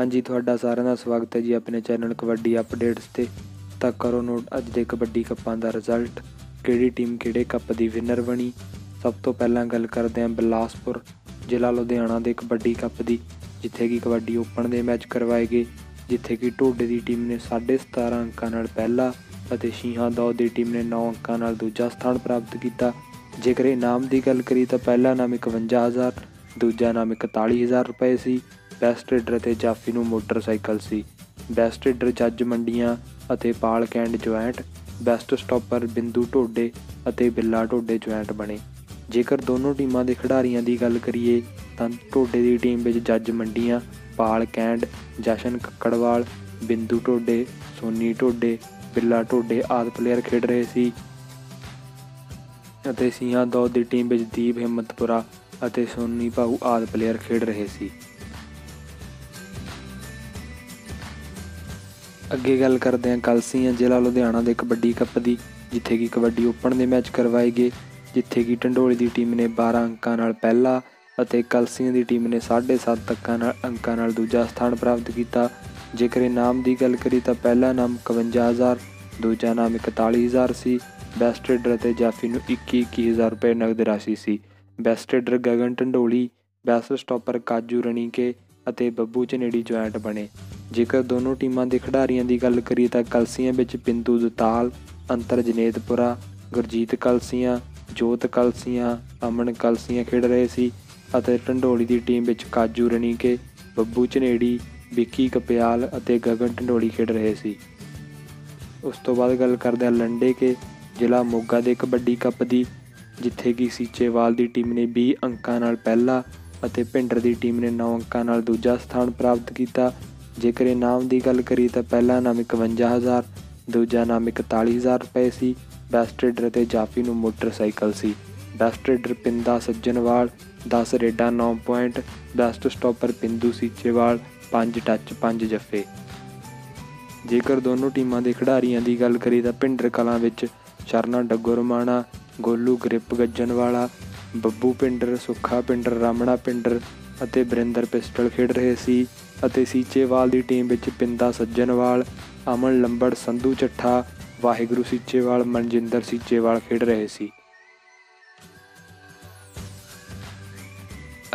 ਹਾਂਜੀ, ਤੁਹਾਡਾ ਸਾਰਿਆਂ ਦਾ ਸਵਾਗਤ ਹੈ ਜੀ ਆਪਣੇ ਚੈਨਲ ਕਬੱਡੀ ਅਪਡੇਟਸ ਤੇ। ਤਾਂ ਕਰੋ ਨੋਟ, ਅੱਜ ਦੇ ਕਬੱਡੀ ਕੱਪਾਂ ਦਾ ਰਿਜ਼ਲਟ ਕਿਹੜੀ ਟੀਮ ਕਿਹੜੇ ਕੱਪ ਦੀ ਵਿਨਰ ਬਣੀ? ਸਭ ਤੋਂ ਪਹਿਲਾਂ ਗੱਲ ਕਰਦੇ ਹਾਂ ਬਿਲਾਸਪੁਰ, ਜ਼ਿਲ੍ਹਾ ਲੁਧਿਆਣਾ ਦੇ ਕਬੱਡੀ ਕੱਪ ਦੀ, ਜਿੱਥੇ ਕਿ ਕਬੱਡੀ ਓਪਨ ਦੇ ਮੈਚ ਕਰਵਾਏ ਗਏ, ਜਿੱਥੇ ਕਿ ਢੋਡੇ ਦੀ ਟੀਮ ਨੇ 17.5 ਅੰਕਾਂ ਨਾਲ ਪਹਿਲਾ ਅਤੇ ਸ਼ੀਹਾਂ ਦੌਦ ਦੀ ਟੀਮ ਨੇ 9 ਅੰਕਾਂ ਨਾਲ ਦੂਜਾ ਸਥਾਨ ਪ੍ਰਾਪਤ ਕੀਤਾ। ਜੇਕਰ ਇਨਾਮ ਦੀ ਗੱਲ ਕਰੀ ਤਾਂ ਪਹਿਲਾ ਨਾਮ 51000 ਦੂਜਾ ਨਾਮ 41000 ਰੁਪਏ ਸੀ। ਬੈਸਟ ਰੀਡਰ ਅਤੇ ਜਾਫੀ ਨੂੰ ਮੋਟਰਸਾਈਕਲ ਸੀ। ਬੈਸਟ ਰੀਡਰ ਜੱਜ ਮੰਡੀਆਂ ਅਤੇ ਪਾਲ ਕੈਂਡ ਜੁਆਇੰਟ, ਬੈਸਟ ਸਟਾਪਰ ਬਿੰਦੂ ਢੋਡੇ ਅਤੇ ਬਿੱਲਾ ਢੋਡੇ ਜੁਆਇੰਟ ਬਣੇ। ਜੇਕਰ ਦੋਨੋਂ ਟੀਮਾਂ ਦੇ ਖਿਡਾਰੀਆਂ ਦੀ ਗੱਲ ਕਰੀਏ, ਤਾਂ ਢੋਡੇ ਦੀ ਟੀਮ ਵਿੱਚ ਜੱਜ ਮੰਡੀਆਂ, ਪਾਲ ਕੈਂਡ, ਜਸ਼ਨ ਕੱਕੜਵਾਲ, ਬਿੰਦੂ ਢੋਡੇ, ਸੋਨੀ ਢੋਡੇ, ਬਿੱਲਾ ਢੋਡੇ ਆਦਿ ਪਲੇਅਰ ਖੇਡ ਰਹੇ ਸੀ। ਅਤੇ ਸਿੰਘਾਂ ਦੌਦ ਦੀ ਟੀਮ ਵਿੱਚ ਦੀਪ ਹਿੰਮਤਪੁਰਾ ਅਤੇ ਸੋਨੀ ਭਾਊ ਆਦਿ ਪਲੇਅਰ ਖੇਡ ਰਹੇ ਸੀ। ਅੱਗੇ ਗੱਲ ਕਰਦੇ ਹਾਂ ਕਲਸੀਆਂ ਜ਼ਿਲ੍ਹਾ ਲੁਧਿਆਣਾ ਦੇ ਕਬੱਡੀ ਕੱਪ ਦੀ, ਜਿੱਥੇ ਕਿ ਕਬੱਡੀ ਓਪਨ ਦੇ ਮੈਚ ਕਰਵਾਏ ਗਏ, ਜਿੱਥੇ ਕਿ ਢੰਡੋਲੀ ਦੀ ਟੀਮ ਨੇ 12 ਅੰਕਾਂ ਨਾਲ ਪਹਿਲਾ ਅਤੇ ਕਲਸੀਆਂ ਦੀ ਟੀਮ ਨੇ 7.5 ਤੱਕਾਂ ਨਾਲ ਅੰਕਾਂ ਨਾਲ ਦੂਜਾ ਸਥਾਨ ਪ੍ਰਾਪਤ ਕੀਤਾ। ਜੇਕਰ ਇਨਾਮ ਦੀ ਗੱਲ ਕਰੀ ਤਾਂ ਪਹਿਲਾ ਨਾਮ 51000 ਦੂਜਾ ਨਾਮ 41000 ਸੀ। ਬੈਸਟ ਰੇਡਰ ਅਤੇ ਜਾਫੀ ਨੂੰ 21 21000 ਰੁਪਏ ਨਗਦ ਰਾਸ਼ੀ ਸੀ। Best raider Gagan Dhandoli, best stopper Kaju Ranike ਅਤੇ ਬੱਬੂ ਚਨੇੜੀ ਜੁਆਇੰਟ ਬਣੇ। ਜੇਕਰ ਦੋਨੋਂ ਟੀਮਾਂ ਦੇ ਖਿਡਾਰੀਆਂ ਦੀ ਗੱਲ ਕਰੀਏ ਤਾਂ ਕਲਸੀਆਂ ਵਿੱਚ ਪਿੰਤੂ ਦਤਾਲ ਅੰਤਰ ਜਨੇਤਪੁਰਾ, ਗੁਰਜੀਤ ਕਲਸੀਆਂ, ਜੋਤ ਕਲਸੀਆਂ, ਅਮਨ ਕਲਸੀਆਂ ਖੇਡ ਰਹੇ ਸੀ ਅਤੇ ਢੰਡੋਲੀ ਦੀ ਟੀਮ ਵਿੱਚ ਕਾਜੂ ਰਣੀਕੇ, ਬੱਬੂ ਚਨੇੜੀ ਵਿੱਕੀ ਕਪਿਆਲ ਅਤੇ ਗਗਨ ਢੰਡੋਲੀ ਖੇਡ ਰਹੇ ਸੀ। ਉਸ ਤੋਂ ਬਾਅਦ ਗੱਲ ਕਰਦੇ ਹਾਂ ਲੰਡੇ ਕੇ ਜ਼ਿਲ੍ਹਾ ਮੋਗਾ ਦੇ ਕਬੱਡੀ ਕੱਪ ਦੀ, ਜਿੱਥੇ ਕਿ ਸੀਚੇਵਾਲ ਦੀ ਟੀਮ ਨੇ 20 ਅੰਕਾਂ ਨਾਲ ਪਹਿਲਾ ਅਤੇ ਭਿੰਡਰ ਦੀ ਟੀਮ ਨੇ 9 ਅੰਕਾਂ ਨਾਲ ਦੂਜਾ ਸਥਾਨ ਪ੍ਰਾਪਤ ਕੀਤਾ। ਜੇਕਰ ਇਨਾਮ ਦੀ ਗੱਲ ਕਰੀ ਤਾਂ ਪਹਿਲਾ ਨਾਮ 51000 ਦੂਜਾ ਨਾਮ 41000 ਰੁਪਏ ਸੀ। ਬੈਸਟ ਰੇਡਰ ਅਤੇ ਜਾਫੀ ਨੂੰ ਮੋਟਰਸਾਈਕਲ ਸੀ। ਬੈਸਟ ਰੇਡਰ ਪਿੰਦਾ ਸੱਜਣਵਾਲ 10 ਰੇਡਾਂ 9 point, best stopper Pindu Seechewal 5 touch 5 ਜੱਫੇ। ਜੇਕਰ ਦੋਨੋਂ ਟੀਮਾਂ ਦੇ ਖਿਡਾਰੀਆਂ ਦੀ ਗੱਲ ਕਰੀ ਤਾਂ ਭਿੰਡਰ ਕਲਾਂ ਵਿੱਚ ਸ਼ਰਨਾ ਡੱਗੋਰਮਾਣਾ, ਗੋਲੂ ਗ੍ਰਿਪ ਗੱਜਣ ਵਾਲਾ ਬੱਬੂ ਪਿੰਡਰ ਸੁੱਖਾ ਪਿੰਡਰ ਰਾਮਣਾ ਪਿੰਡਰ ਅਤੇ ਬਰਿੰਦਰ ਪਿਸਟਲ ਖੇਡ ਰਹੇ ਸੀ। ਅਤੇ ਸੀਚੇਵਾਲ ਦੀ ਟੀਮ ਵਿੱਚ ਪਿੰਦਾ ਸੱਜਣਵਾਲ, ਅਮਨ ਲੰਬੜ, ਸੰਧੂ ਚੱਠਾ, ਵਾਹਿਗੁਰੂ ਸੀਚੇਵਾਲ, ਮਨਜਿੰਦਰ ਸੀਚੇਵਾਲ ਖੇਡ ਰਹੇ ਸੀ।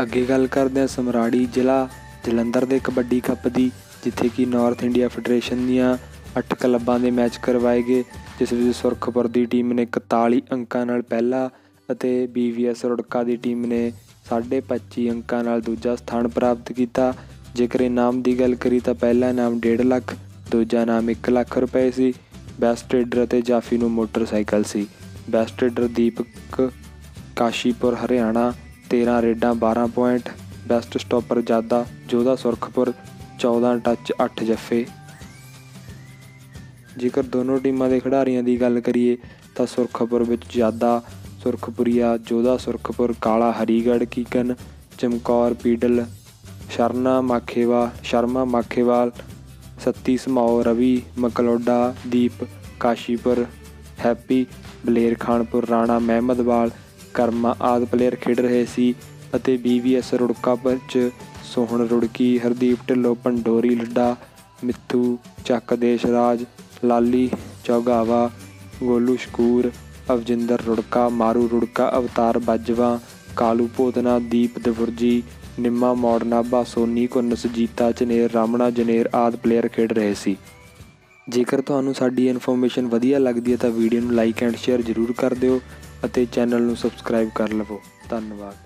ਅੱਗੇ ਗੱਲ ਕਰਦੇ ਹਾਂ ਸਮਰਾੜੀ ਜ਼ਿਲ੍ਹਾ, ਜਲੰਧਰ ਦੇ ਕਬੱਡੀ ਕੱਪ ਦੀ, ਜਿੱਥੇ ਕਿ ਨਾਰਥ ਇੰਡੀਆ ਫੈਡਰੇਸ਼ਨ ਦੀਆਂ 8 ਕਲੱਬਾਂ ਦੇ ਮੈਚ ਕਰਵਾਏ ਗਏ, ਜਿਸ ਵਿੱਚ ਸੁਰਖਪੁਰ ਦੀ ਟੀਮ ਨੇ 41 ਅੰਕਾਂ ਨਾਲ ਪਹਿਲਾ ਅਤੇ ਬੀਵੀਐਸ ਰੁੜਕਾ ਦੀ ਟੀਮ ਨੇ 25 ਅੰਕਾਂ ਨਾਲ ਦੂਜਾ ਸਥਾਨ ਪ੍ਰਾਪਤ ਕੀਤਾ। ਜੇਕਰ ਇਨਾਮ ਦੀ ਗੱਲ ਕਰੀ ਤਾਂ ਪਹਿਲਾ ਇਨਾਮ 1.5 ਲੱਖ, ਦੂਜਾ ਇਨਾਮ 1 ਲੱਖ ਰੁਪਏ ਸੀ। ਬੈਸਟ ਟ੍ਰੇਡਰ ਅਤੇ ਜਾਫੀ ਨੂੰ ਮੋਟਰਸਾਈਕਲ ਸੀ। ਬੈਸਟ ਟ੍ਰੇਡਰ ਦੀਪਕ ਕਾਸ਼ੀਪੁਰ, ਹਰਿਆਣਾ 13 ਰੇਡਾਂ 12 ਪੁਆਇੰਟ। ਬੈਸਟ ਸਟਾਪਰ ਜਾਦਾ, ਜੋਧਾ ਸੁਰਖਪੁਰ 14 ਟੱਚ 8 ਜੱਫੇ। ਜੇਕਰ ਦੋਨੋਂ ਟੀਮਾਂ ਦੇ ਖਿਡਾਰੀਆਂ ਦੀ ਗੱਲ ਕਰੀਏ ਤਾਂ ਸੁਰਖਪੁਰ ਵਿੱਚ ਜਾਦਾ ਸੁਰਖਪੁਰੀਆ, ਜੋਧਾ ਸੁਰਖਪੁਰ, ਕਾਲਾ ਹਰੀਗੜ੍ਹ, ਕੀਕਨ, ਚਮਕੌਰ, ਪੀਡਲ ਸ਼ਰਨਾ ਮਾਖੇਵਾ, ਸ਼ਰਮਾ ਮਾਖੇਵਾਲ, ਸੱਤੀ ਸਮਾਓ ਰਵੀ, ਮਕਲੋਡਾ, ਦੀਪ ਕਾਸ਼ੀਪੁਰ, ਹੈਪੀ, ਬਲੇਰ ਖਾਨਪੁਰ, ਰਾਣਾ ਮਹਿਮਦਵਾਲ ਕਰਮਾ ਆਦ ਪਲੇਅਰ ਖੇਡ ਰਹੇ ਸੀ ਅਤੇ ਬੀਵੀਐਸ ਰੁੜਕਾ ਵਿੱਚ ਸੋਹਣ ਰੁੜਕੀ, ਹਰਦੀਪ ਢਿੱਲੋਂ, ਪੰਡੋਰੀ ਲੱਡਾ, ਮਿੱਥੂ, ਚੱਕ ਦੇਸ਼ਰਾਜ, ਲਾਲੀ ਚੌਗਾਵਾ, ਗੋਲੂ ਸ਼ਕੂਰ, ਅਵਜਿੰਦਰ ਰੁੜਕਾ, ਮਾਰੂ ਰੁੜਕਾ, ਅਵਤਾਰ ਬਾਜਵਾ, ਕਾਲੂ ਭੋਤਨਾ ਦੀਪ ਦਵੁਰਜੀ ਨਿੰਮਾ ਮੌੜਨਾਬਾ ਸੋਨੀ ਕੁੰਨਸ ਜੀਤਾ ਚਨੇਰ ਰਾਮਣਾ ਜਨੇਰ ਆਦ ਪਲੇਅਰ ਖੇਡ ਰਹੇ ਸੀ। ਜੇਕਰ ਤੁਹਾਨੂੰ ਸਾਡੀ ਇਨਫੋਰਮੇਸ਼ਨ ਵਧੀਆ ਲੱਗਦੀ ਹੈ ਤਾਂ ਵੀਡੀਓ ਨੂੰ ਲਾਈਕ ਐਂਡ ਸ਼ੇਅਰ ਜ਼ਰੂਰ ਕਰ ਦਿਓ ਅਤੇ ਚੈਨਲ ਨੂੰ ਸਬਸਕ੍ਰਾਈਬ ਕਰ ਲਵੋ। ਧੰਨਵਾਦ।